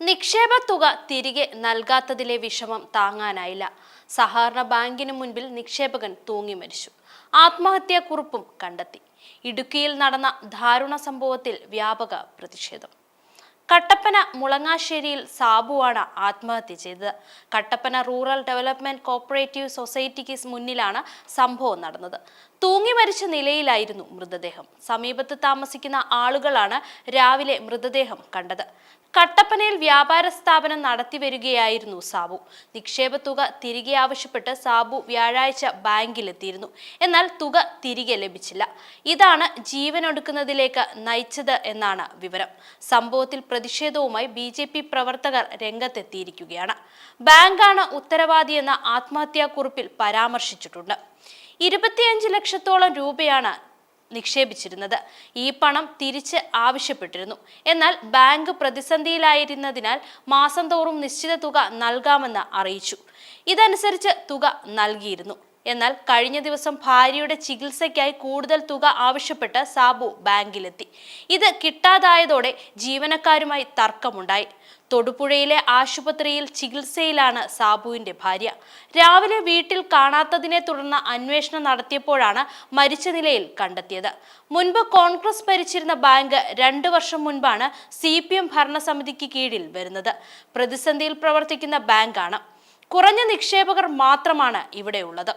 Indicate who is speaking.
Speaker 1: നിക്ഷേപ തുക തിരികെ നൽകാത്തതിലെ വിഷമം താങ്ങാനായില്ല. സഹകരണ ബാങ്കിന് മുൻപിൽ നിക്ഷേപകൻ തൂങ്ങി മരിച്ചു. ആത്മഹത്യാക്കുറിപ്പും കണ്ടെത്തി. ഇടുക്കിയിൽ നടന്ന ദാരുണ സംഭവത്തിൽ വ്യാപക പ്രതിഷേധം. കട്ടപ്പന മുളങ്ങാശ്ശേരിയിൽ സാബുവാണ് ആത്മഹത്യ ചെയ്തത്. കട്ടപ്പന റൂറൽ ഡെവലപ്മെന്റ് കോപ്പറേറ്റീവ് സൊസൈറ്റിക്ക് മുന്നിലാണ് സംഭവം നടന്നത്. തൂങ്ങി മരിച്ച നിലയിലായിരുന്നു മൃതദേഹം. സമീപത്ത് താമസിക്കുന്ന ആളുകളാണ് രാവിലെ മൃതദേഹം കണ്ടത്. കട്ടപ്പനയിൽ വ്യാപാര സ്ഥാപനം നടത്തി വരികയായിരുന്നു സാബു. നിക്ഷേപ തുക തിരികെ ആവശ്യപ്പെട്ട് സാബു വ്യാഴാഴ്ച ബാങ്കിലെത്തിയിരുന്നു. എന്നാൽ തുക തിരികെ ലഭിച്ചില്ല. ഇതാണ് ജീവനൊടുക്കുന്നതിലേക്ക് നയിച്ചത് എന്നാണ് വിവരം. സംഭവത്തിൽ പ്രതിഷേധവുമായി ബി ജെ പി പ്രവർത്തകർ രംഗത്തെത്തിയിരിക്കുകയാണ്. ബാങ്കാണ് ഉത്തരവാദിയെന്ന ആത്മഹത്യാക്കുറിപ്പിൽ പരാമർശിച്ചിട്ടുണ്ട്. ഇരുപത്തിയഞ്ച് ലക്ഷത്തോളം രൂപയാണ് നിക്ഷേപിച്ചിരുന്നത്. ഈ പണം തിരിച്ച് ആവശ്യപ്പെട്ടിരുന്നു. എന്നാൽ ബാങ്ക് പ്രതിസന്ധിയിലായിരുന്നതിനാൽ മാസം തോറും നിശ്ചിത തുക നൽകാമെന്ന് അറിയിച്ചു. ഇതനുസരിച്ച് തുക നൽകിയിരുന്നു. എന്നാൽ കഴിഞ്ഞ ദിവസം ഭാര്യയുടെ ചികിത്സയ്ക്കായി കൂടുതൽ തുക ആവശ്യപ്പെട്ട് സാബു ബാങ്കിലെത്തി. ഇത് കിട്ടാതായതോടെ ജീവനക്കാരുമായി തർക്കമുണ്ടായി. തൊടുപുഴയിലെ ആശുപത്രിയിൽ ചികിത്സയിലാണ് സാബുവിന്റെ ഭാര്യ. രാവിലെ വീട്ടിൽ കാണാത്തതിനെ തുടർന്ന് അന്വേഷണം നടത്തിയപ്പോഴാണ് മരിച്ച നിലയിൽ കണ്ടെത്തിയത്. മുൻപ് കോൺഗ്രസ് ഭരിച്ചിരുന്ന ബാങ്ക് രണ്ടു വർഷം മുൻപാണ് സി പി എം ഭരണസമിതിക്ക് കീഴിൽ വരുന്നത്. പ്രതിസന്ധിയിൽ പ്രവർത്തിക്കുന്ന ബാങ്കാണ്. കുറഞ്ഞ നിക്ഷേപകർ മാത്രമാണ് ഇവിടെയുള്ളത്.